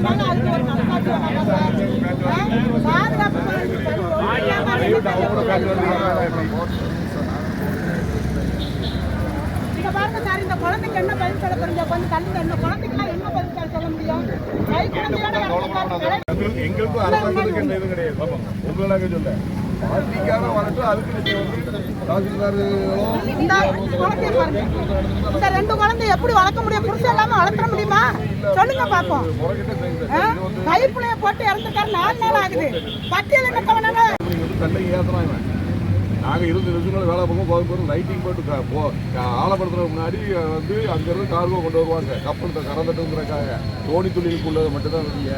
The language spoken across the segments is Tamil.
அதனால அதுக்கு ஒரு நல்லாட்சி சார் இந்த குழந்தைக்கு என்ன பதில் சொல்ல தெரிஞ்ச கொஞ்சம் தள்ளி இந்த என்ன பதில் சொல்ல முடியும் கை குழந்தையோட எங்களுக்கும் அரசாங்கத்துக்கு எந்த இதுவும் கிடையாது. பாப்பா உங்களுக்கு சொல்ல பார்ட்டிக்காக வரட்டும் அதுக்கு இந்த குழந்தைய ரெண்டு குழந்தை எப்படி வளர்க்க முடியும்? புருஷன் இல்லாம வளர்த்த முடியுமா? சொல்லுங்க பாப்போம்? கைப்புள்ளைய போட்டு இறந்துருக்காரு நாலு நாள் ஆகுது. பட்டியல் வந்து தண்டை ஏத்துறான் இவன். நாங்க இருபது நிமிஷங்கள் வேலை பார்க்கும் போது போது லைட்டிங் போட்டு போ ஆழப்படுத்துறதுக்கு முன்னாடி வந்து அங்கிருந்து கார்கோ கொண்டு வருவாங்க. கப்பல் கறந்துட்டுங்கிறக்காக தோணி தொழிலுக்கு உள்ளது மட்டும்தான் இல்லைங்க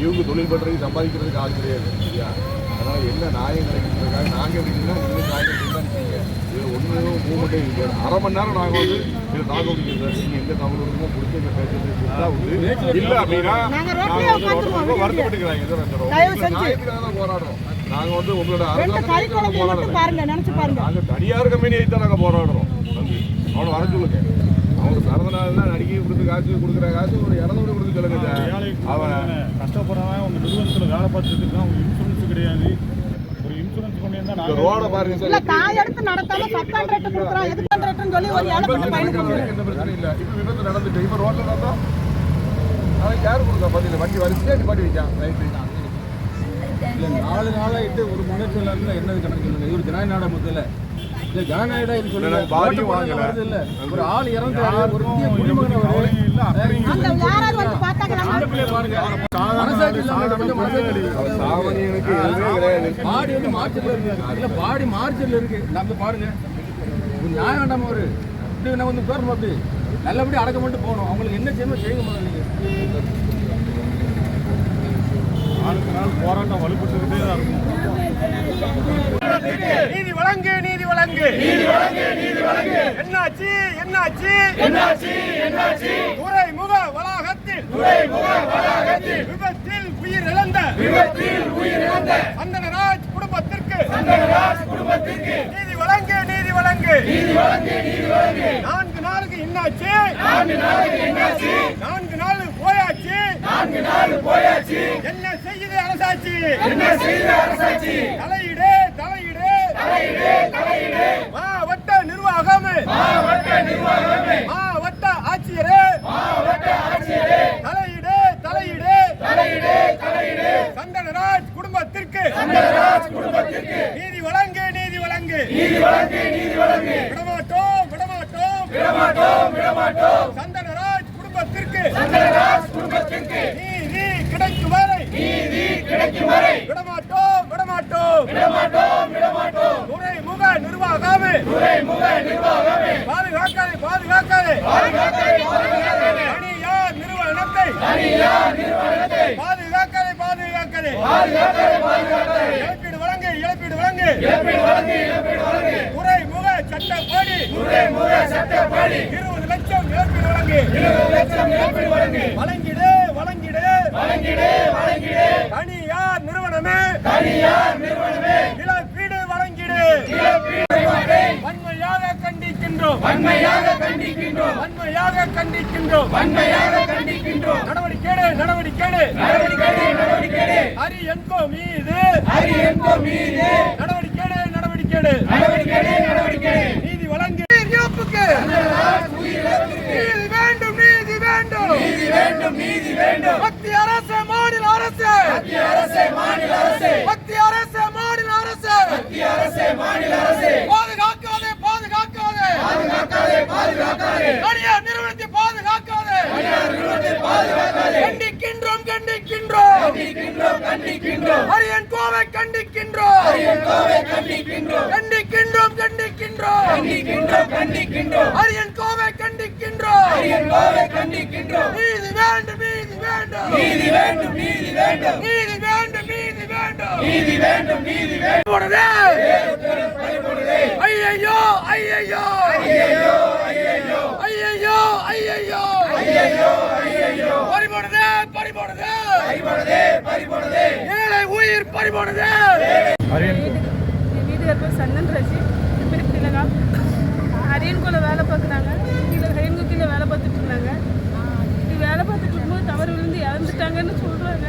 இவங்க தொழில் பண்ணுறதுக்கு சம்பாதிக்கிறதுக்கு ஆள் கிடையாது. சரியா? அதனால என்ன நியாயம் கிடைக்கிறதுக்காக நாங்கள் எப்படின்னா நீங்கள் தான் செய்யுங்க இது ஒன்றும் மூமெண்ட்டே இருக்காது அரை மணி நேரம் நாங்கள் வந்து இதை தாக்க முடியாது நீங்கள் எந்த தகவல் இருக்குமோ பிடிச்சி எங்கள் பேசுறது கொடுத்தா உண்டு இல்லை அப்படின்னா நாங்கள் வந்து உட்காந்துருவோம் வருத்தப்பட்டுக்கிறாங்க இதை ரொம்ப. நியாயத்துக்காக தான் போராடுறோம் நாங்கள் வந்து உங்களோட ரெண்டு கை அரசாங்கத்துக்கு குழந்தைய மட்டும் போராடுறோம் பாருங்க. நினைச்சு பாருங்க. நாங்க தனியார் கம்பெனியை தான் நாங்க போராடுறோம். அவனை வர சொல்லுங்க அவங்க பிறந்த நாள் தான் நடிகை கொடுத்து காசு கொடுக்குற காசு ஒரு இரநூறு கொடுத்து சொல்லுங்க அவன் கஷ்டப்படுறவன் உங்க நிறுவனத்துல வேலை பார்த்துட்டு இருக்கான் கிடையாது. ஒரு இன்சூரன்ஸ் பண்ணியிருந்தா இந்த நாங்க ரோட பாருங்க இல்ல காய் எடுத்து நடத்தாம சப் கான்ட்ராக்ட் கொடுக்குறோம் எது கான்ட்ராக்ட்னு சொல்லி ஒரு ஏழை பண்ணி பயணிக்க முடியும் எந்த பிரச்சனையும் இல்லை. இப்போ விபத்து நடந்துட்டு இப்போ ரோட்ல நடந்தா அவன் யார் கொடுத்தா பதில்? வண்டி வரிசையா நிப்பாட்டி வைக்கான். ரைட்டு. நாலு நாளாயிட்டு ஒரு முன்னேற்றம் என்னது கணக்கு சொல்லுங்க? இவர் ஜனநாயக முதல்ல இல்ல ஜனநாயகம் இல்ல, சொல்லுங்க இல்ல. ஒரு ஆள் இறந்தாரு ஒரு குடிமகன் இல்ல யாராவது வந்து பாருங்க சாமானியனுக்கு எதுவுமே கிடையாது பாடி வந்து மார்ச்சர்ல இருக்கு இல்ல பாடி மார்ச்சர்ல இருக்கு நம்ம பாருங்க நியாயம் வேண்டாம ஒரு இப்படி நம்ம வந்து பேர் அப்படி நல்லபடியா அடக்க மட்டும் போகணும் அவங்களுக்கு என்ன செய்யணும் செய்யுங்க முதல்ல நாளுக்கு நாள் போராட்டம் வலுப்பட்டுக்கிட்டே தான் இருக்கும் நீதி வழங்கு நீதி வழங்கு நீதி வழங்கு நீதி வழங்கு என்னாச்சு என்னாச்சு என்னாச்சு என்னாச்சு துறைமுக வளாகத்தில் வளம் விபத்தில் உயிர் இழந்த விபத்தில் உயிர் இழந்த சந்தனராஜ் குடும்பத்திற்கு சந்தனராஜ் குடும்பத்திற்கு நீதி வழங்கு நீதி வழங்கு. நீதி வழங்கு நீதி வழங்கு. நான்கு நாளுக்கு என்னாச்சு? நான்கு நாளுக்கு என்னாச்சு? நான்கு நாள் போயாச்சு. நான்கு நாள் போயாச்சு. என்ன செய்யுது அரசாட்சி? என்ன செய்யுது அரசாட்சி? தலையிடு தலையிடு. தலையிடு தலையிடு மாவட்ட நிர்வாகமே மாவட்ட நிர்வாகமே மாவட்ட ஆட்சியரே மாவட்ட ஆட்சியரே தலையிடு தலையிடு தலையிடு தலையிடு சந்தனராஜ் குடும்பத்திற்கு சந்தனராஜ் குடும்பத்திற்கு நீதி வழங்கு நீதி வழங்கு நீதி வழங்கு நீதி வழங்கு விடமாட்டோம் விடமாட்டோம் விடமாட்டோம். சந்தனராஜ் குடும்பத்திற்கு சந்தனராஜ் குடும்பத்திற்கு நீதி கிடைக்கும் வரை நீதி கிடைக்கும் வரை விடமாட்டோம் விடமாட்டோம். விடமாட்டோம் விடமாட்டோம். துறைமுக நிர்வாகமே துறைமுக நிர்வாகமே பாதுகாக்காதே பாதுகாக்காதே. பாதுகாக்காதே பாதுகாக்காதே. தனியார் நிறுவனத்தை தனியார் நிறுவனத்தை பாதுகாக்காதே பாதுகாக்காதே. பாதுகாக்காதே பாதுகாக்காதே. இழப்பீடு வழங்கு இழப்பீடு வழங்கு. இழப்பீடு வழங்கு இழப்பீடு சட்டப்படி துறைமுக சட்டப்படி. இருபது லட்சம் இழப்பீடு வழங்கு இருபது லட்சம் இழப்பீடு வழங்கு. வழங்கிடு வழங்கிடு. வழங்கிடு வழங்கிடு. தனியார் நிறுவனமே தனியார் நிறுவனமே. இழப்பீடு வழங்கிடு. வன்மையாக கண்டிக்கின்றோம். வன்மையாக கண்டிக்கின்றோம். வன்மையாக கண்டிக்கின்றோம். வன்மையாக கண்டிக்கின்றோம். நடவடிக்கை நடவடிக்கை நடவடிக்கை நடவடிக்கை ஹரி என்கோ மீது. ஹரி என்கோ மீது. நடவடிக்கை நடவடிக்கை நடவடிக்கை நீதி வழங்கு. இழப்புக்கு. நீதி வேண்டும் நீதி வேண்டும். நீதி வேண்டும் நீதி வேண்டும். மத்திய அரசு மாநில அரசு. மத்திய அரசு மாநில அரசு. மத்திய அரசு மாநில அரசு. மத்திய அரசு மாநில அரசு. பாதுகாக்காதே பாதுகாக்காதே. பாதுகாக்காதே பாதுகாக்காதே. தனியார் நிறுவனத்தை பாதுகாக்காதே கண்டிக்கின்றோம் கண்டிக்கின்றோம். கண்டிக்கின்றோம் ஹரியன் கோவை கண்டிக்கின்றோம். ஹரியன் கோவை கண்டிக்கின்றோம். கண்டிக்கின்றோம் கண்டிக்கின்றோம். கண்டிக்கின்றோம் கண்டிக்கின்றோம். ஹரியன் கோவை கண்டிக்கின்றோம். ஹரியன் கோவை கண்டிக்கின்றோம். நீதி வேண்டும் நீதி வேண்டும். நீதி வேண்டும் நீதி வேண்டும். நீதி வேண்டும் நீதி வேண்டும். நீதி வேண்டும் நீதி வேண்டும். போடுதே ஐயையோ. ஐயையோ ஐயையோ. ஐயையோ. ஐயையோ! ஐயையோ ஐயையோ! பறிபோனது பறிபோனது பறிபோனது பறிபோனது ஏழை உயிர் பறிபோனது வீடு இருப்போம் சன்னன் ரசி இப்படி திலகா அரியன்குள்ள வேலை பார்க்குறாங்க. கீழே ஹரியன்கு கீழே வேலை பார்த்துட்டு இருந்தாங்க. இது வேலை பார்த்துட்டு இருக்கும்போது தவறு விழுந்து இறந்துட்டாங்கன்னு சொல்கிறாங்க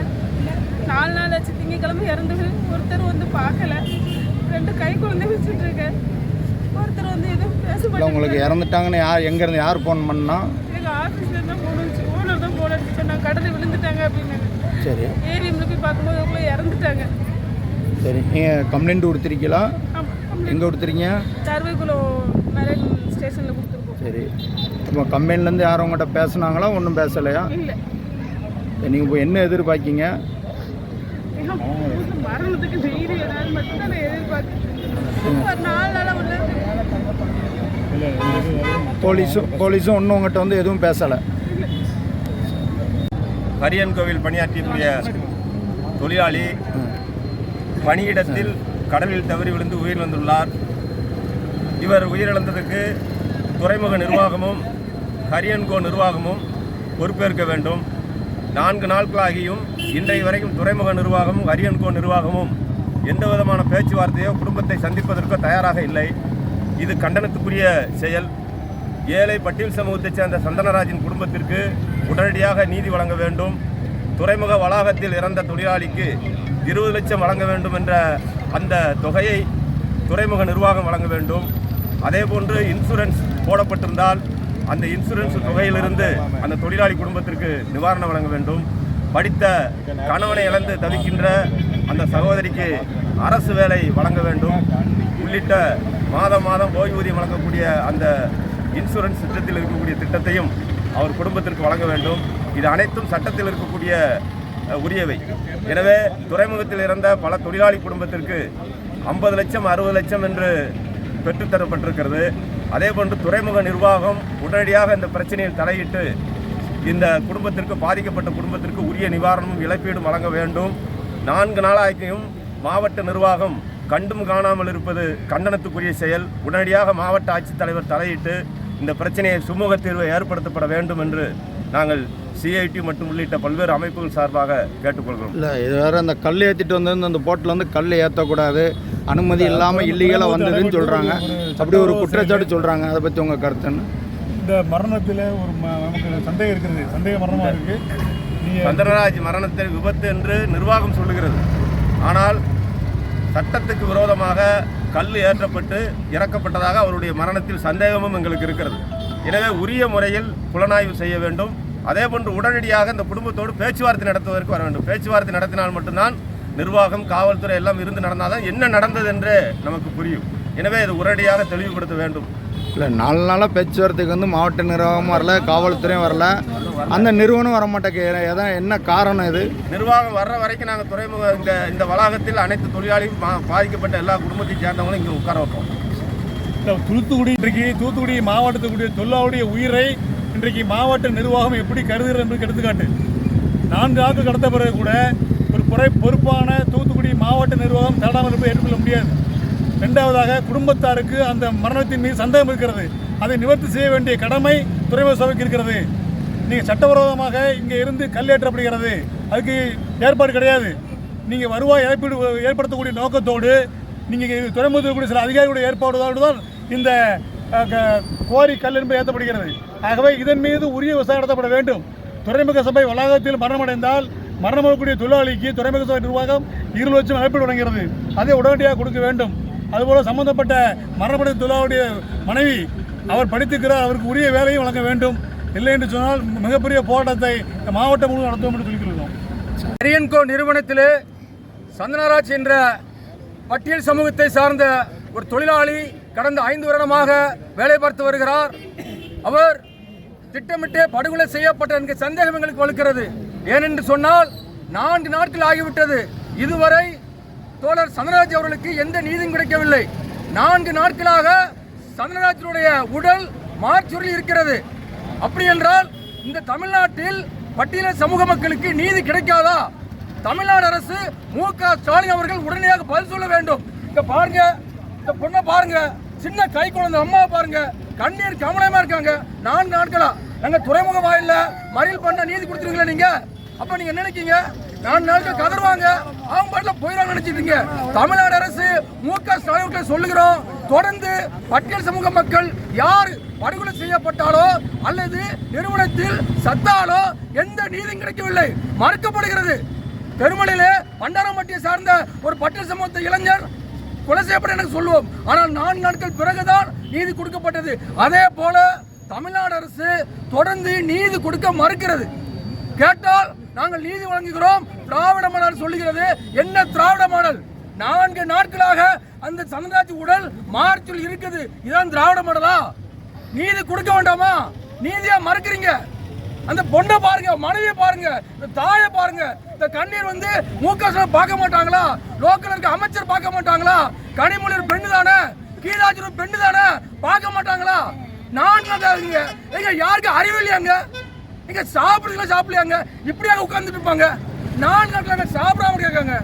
நாலு நாள் ஆச்சு திங்கக்கிழமை இறந்து ஒருத்தர் வந்து பார்க்கல. ரெண்டு கை குழந்தை வச்சுட்டு இருக்கேன். ஒருத்தர் வந்து எதுவும் பேச இல்லை உங்களுக்கு இறந்துட்டாங்கன்னு யார் எங்கேருந்து யார் ஃபோன் பண்ணா? எங்க ஆஃபீஸ்ல இருந்தா போன் வச்சு ஓனர் தான் போன் அடிச்சு சொன்னாங்க கடலில் விழுந்துட்டாங்க அப்படின்னாங்க சரி. ஏரியாவில் போய் பார்க்கும்போது அவங்கள இறந்துட்டாங்க. சரி நீங்கள் கம்ப்ளைண்ட் கொடுத்துருக்கீங்களா ஆமாம் எங்கே கொடுத்துருக்கீங்க தருவைக்குளம் மெரைன் ஸ்டேஷனில் கொடுத்துருக்கோம். சரி. இப்போ கம்பெனிலேருந்து யாரும் உங்கள்கிட்ட பேசுனாங்களா? ஒன்றும் பேசலையா? இல்லை. நீங்கள் இப்போ என்ன எதிர்பார்க்கீங்க? மரணத்துக்கு தைரியம் ஏதாவது மட்டும்தான் நான் ஒரு நாலு இல்லை போலீஸும் போலீஸும் ஒன்றும் உங்கள்கிட்ட வந்து எதுவும் பேசலை. கரியன் கோவில் பணியாற்றக்கூடிய தொழிலாளி பணியிடத்தில் கடலில் தவறி விழுந்து உயிரிழந்துள்ளார் இவர் உயிரிழந்ததுக்கு துறைமுக நிர்வாகமும் கரியன்கோ நிர்வாகமும் பொறுப்பேற்க வேண்டும். நான்கு நாட்களாகியும் இன்றைய வரைக்கும் துறைமுக நிர்வாகமும் கரியன்கோ நிர்வாகமும் எந்த விதமான பேச்சுவார்த்தையோ குடும்பத்தை சந்திப்பதற்கோ தயாராக இல்லை. இது கண்டனத்துக்குரிய செயல். ஏழை பட்டியல் சமூகத்தைச் சேர்ந்த சந்தனராஜின் குடும்பத்திற்கு உடனடியாக நீதி வழங்க வேண்டும். துறைமுக வளாகத்தில் இறந்த தொழிலாளிக்கு இருபது லட்சம் வழங்க வேண்டும் என்ற அந்த தொகையை துறைமுக நிர்வாகம் வழங்க வேண்டும். அதேபோன்று இன்சூரன்ஸ் போடப்பட்டிருந்தால் அந்த இன்சூரன்ஸ் தொகையிலிருந்து அந்த தொழிலாளி குடும்பத்திற்கு நிவாரணம் வழங்க வேண்டும். படித்த கணவனை இழந்து தவிக்கின்ற அந்த சகோதரிக்கு அரசு வேலை வழங்க வேண்டும். உள்ளிட்ட மாதம் மாதம் ஓய்வூதியம் வழங்கக்கூடிய அந்த இன்சூரன்ஸ் திட்டத்தில் இருக்கக்கூடிய திட்டத்தையும் அவர் குடும்பத்திற்கு வழங்க வேண்டும். இது அனைத்தும் சட்டத்தில் இருக்கக்கூடிய உரியவை. எனவே துறைமுகத்தில் இறந்த பல தொழிலாளி குடும்பத்திற்கு ஐம்பது லட்சம் அறுபது லட்சம் என்று பெற்றுத்தரப்பட்டிருக்கிறது அதேபோன்று துறைமுக நிர்வாகம் உடனடியாக இந்த பிரச்சனையில் தலையிட்டு இந்த குடும்பத்திற்கு பாதிக்கப்பட்ட குடும்பத்திற்கு உரிய நிவாரணமும் இழப்பீடும் வழங்க வேண்டும். நான்கு நாளாகியும் மாவட்ட நிர்வாகம் கண்டும் காணாமல் இருப்பது கண்டனத்துக்குரிய செயல். உடனடியாக மாவட்ட ஆட்சித்தலைவர் தலையிட்டு இந்த பிரச்சனையை சுமூக தீர்வை ஏற்படுத்தப்பட வேண்டும் என்று நாங்கள் சிஐடி மற்றும் உள்ளிட்ட பல்வேறு அமைப்புகள் சார்பாக கேட்டுக்கொள்கிறோம். இல்லை இது வேறு அந்த கல் ஏற்றிட்டு வந்து அந்த போட்டில் வந்து கல் ஏற்றக்கூடாது அனுமதி இல்லாமல் இல்லீகலாக வந்ததுன்னு சொல்கிறாங்க அப்படி ஒரு குற்றச்சாட்டு சொல்கிறாங்க அதை பற்றி உங்கள் கருத்துன்னு இந்த மரணத்தில் ஒரு நமக்கு சந்தேகம் இருக்கிறது. சந்தேக மரணமாக இருக்குது சந்திரராஜ் மரணத்தை விபத்து என்று நிர்வாகம் சொல்லுகிறது. ஆனால் சட்டத்துக்கு விரோதமாக கல் ஏற்றப்பட்டு இறக்கப்பட்டதாக அவருடைய மரணத்தில் சந்தேகமும் எங்களுக்கு இருக்கிறது. எனவே உரிய முறையில் புலனாய்வு செய்ய வேண்டும். அதேபோன்று உடனடியாக இந்த குடும்பத்தோடு பேச்சுவார்த்தை நடத்துவதற்கு வர வேண்டும். பேச்சுவார்த்தை நடத்தினால் மட்டும்தான் நிர்வாகம் காவல்துறை எல்லாம் இருந்து நடந்தால்தான் என்ன நடந்தது என்று நமக்கு புரியும். எனவே இது உடனடியாக தெளிவுபடுத்த வேண்டும். இல்லை நாலு நாளாக பேச்சுவார்த்தைக்கு வந்து மாவட்ட நிர்வாகமும் வரல காவல்துறையும் வரல. அந்த நிறுவனம் வர மாட்டேங்க எதான் என்ன காரணம் இது? நிர்வாகம் வர்ற வரைக்கும் நாங்கள் துறைமுக இந்த இந்த வளாகத்தில் அனைத்து தொழிலாளியும் பா- பாதிக்கப்பட்ட எல்லா குடும்பத்தையும் சேர்ந்தவங்களும் இங்கே உட்கார வைப்போம். இந்த தூத்துக்குடி இன்றைக்கு தூத்துக்குடி மாவட்டத்துக்குரிய தொல்லாவுடைய உயிரை இன்றைக்கு மாவட்ட நிர்வாகம் எப்படி கருதுகிறது என்பது எடுத்துக்காட்டு. நான்கு ஆண்டு கடந்த பிறகு கூட ஒரு குறை பொறுப்பான தூத்துக்குடி மாவட்ட நிர்வாகம் தடாமல் ஏற்றுக்கொள்ள முடியாது. ரெண்டாவதாக குடும்பத்தாருக்கு அந்த மரணத்தின் மீது சந்தேகம் இருக்கிறது. அதை நிவர்த்தி செய்ய வேண்டிய கடமை துறைமுக சபைக்கு இருக்கிறது. நீங்கள் சட்டவிரோதமாக இங்கே இருந்து கல்லேற்றப்படுகிறது அதுக்கு ஏற்பாடு கிடையாது. நீங்கள் வருவாய் இழப்பீடு ஏற்படுத்தக்கூடிய நோக்கத்தோடு நீங்கள் துறைமுகத்தில் கூடிய சில அதிகாரிகளுடைய ஏற்பாடு தான் இந்த க- குவாரி கல் என்பது ஏற்றப்படுகிறது. ஆகவே இதன் மீது உரிய விசாரணை நடத்தப்பட வேண்டும். துறைமுக சபை வளாகத்தில் மரணமடைந்தால் மரணமடையக்கூடிய தொழிலாளிக்கு துறைமுக சபை நிர்வாகம் இருபது லட்சம் இழப்பீடு வழங்குகிறது அதை உடனடியாக கொடுக்க வேண்டும். அதுபோல் சம்பந்தப்பட்ட மரணப்படை தொழிலாளருடைய மனைவி அவர் படித்திருக்கிறார் அவருக்கு உரிய வேலையும் வழங்க வேண்டும். இல்லை என்று சொன்னால் மிகப்பெரிய போராட்டத்தை இந்த மாவட்டம் முழுவதும் நடத்துவோம் என்று சொல்லியிருக்கிறோம் அரியன்கோ நிறுவனத்திலே சந்தனராஜ் என்ற பட்டியல் சமூகத்தை சார்ந்த ஒரு தொழிலாளி கடந்த ஐந்து வருடமாக வேலை பார்த்து வருகிறார். அவர் திட்டமிட்டே படுகொலை செய்யப்பட்ட என்கிற சந்தேகம் எங்களுக்கு வலுக்கிறது. ஏனென்று சொன்னால் நான்கு நாட்கள் ஆகிவிட்டது. இதுவரை தோழர் சந்திரராஜ் அவர்களுக்கு எந்த நீதியும் கிடைக்கவில்லை. நான்கு நாட்களாக சந்திரராஜனுடைய உடல் மார்ச்சூரில் இருக்கிறது. அப்படி என்றால் இந்த தமிழ்நாட்டில் பட்டியல சமூக மக்களுக்கு நீதி கிடைக்காதா? தமிழ்நாடு அரசு மு. க. ஸ்டாலின் அவர்கள் உடனடியாக பதில் சொல்ல வேண்டும். இங்க பாருங்க இந்த பொண்ணை பாருங்க சின்ன கை குழந்தை அம்மாவை பாருங்க கண்ணீர் கவனமா இருக்காங்க. நான்கு நாட்களா? நாங்க துறைமுக வாயில மறியல் பண்ண நீதி கொடுத்துருங்களா நீங்க? அப்ப நீங்க நினைக்கீங்க? நாலு நாட்கள் கதறுவாங்க அவங்க பாட்டில் போயிடும் நினைச்சிட்டீங்க. தமிழ்நாடு அரசு மு க ஸ்டாலின் சொல்லுகிறோம். தொடர்ந்து பட்டியல் சமூக மக்கள் யார் படுகொலை செய்யப்பட்டாலோ அல்லது நிறுவனத்தில் சத்தாலோ எந்த நீதியும் கிடைக்கவில்லை. மறுக்கப்படுகிறது. பெருமலையிலே பண்டாரம்பட்டியை சார்ந்த ஒரு பட்டியல் சமூகத்தை இளைஞர் கொலை செய்யப்பட எனக்கு சொல்லுவோம். ஆனால் நான்கு நாட்கள் பிறகுதான் நீதி கொடுக்கப்பட்டது. அதே போல தமிழ்நாடு அரசு தொடர்ந்து நீதி கொடுக்க மறுக்கிறது. கேட்டால் நாங்கள் நீதி வழங்குகிறோம். திராவிட மாடல் சொல்லுகிறது என்ன திராவிட மாடல்? நான்கு நாட்களாக அந்த சந்திரராஜ் உடல் மார்ச்சில் இருக்குது இதான் திராவிட மாடலா? நீதி கொடுக்க வேண்டாமா? நீதியா மறுக்கிறீங்க? அந்த பொண்ணை பாருங்க மனைவியை பாருங்க இந்த தாயை பாருங்க. இந்த கண்ணீர் வந்து மூக்க பார்க்க மாட்டாங்களா? லோக்கல் இருக்க அமைச்சர் பார்க்க மாட்டாங்களா? கனிமொழி ஒரு பெண்ணு தானே? கீழாச்சூர் பெண்ணு தானே? பார்க்க மாட்டாங்களா? நான் இருங்க யாருக்கு அறிவு இல்லையாங்க? நீங்க சாப்பிடுங்களா சாப்பிடலையாங்க? இப்படியாக உட்கார்ந்துட்டு இருப்பாங்க. நான் நாட்கள் சாப்பிடாம கேட்காங்க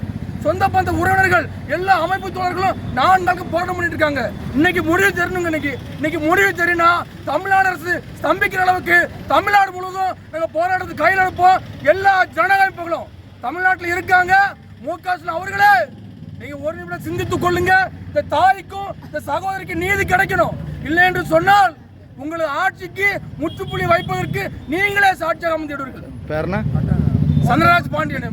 சொந்த பந்த உறவினர்கள் எல்லா அமைப்பு தோழர்களும் நான் நாளுக்கு போராட்டம் பண்ணிட்டு இருக்காங்க. இன்னைக்கு முடிவு தெரியணுங்க இன்னைக்கு. இன்னைக்கு முடிவு தெரியும்னா தமிழ்நாடு அரசு ஸ்தம்பிக்கிற அளவுக்கு தமிழ்நாடு முழுவதும் நாங்கள் போராட்டத்துக்கு கையில் எடுப்போம். எல்லா ஜனநாயக தமிழ்நாட்டில் இருக்காங்க. மு க அவர்களே நீங்க ஒரு நிமிடம் சிந்தித்துக் கொள்ளுங்க. இந்த தாய்க்கும் இந்த சகோதரிக்கு நீதி கிடைக்கணும். இல்லை என்று சொன்னால் உங்களது ஆட்சிக்கு முற்றுப்புள்ளி வைப்பதற்கு நீங்களே சாட்சியாக அமைந்திடுவீர்கள் பேர்னா சந்திரராஜ் பாண்டியன்.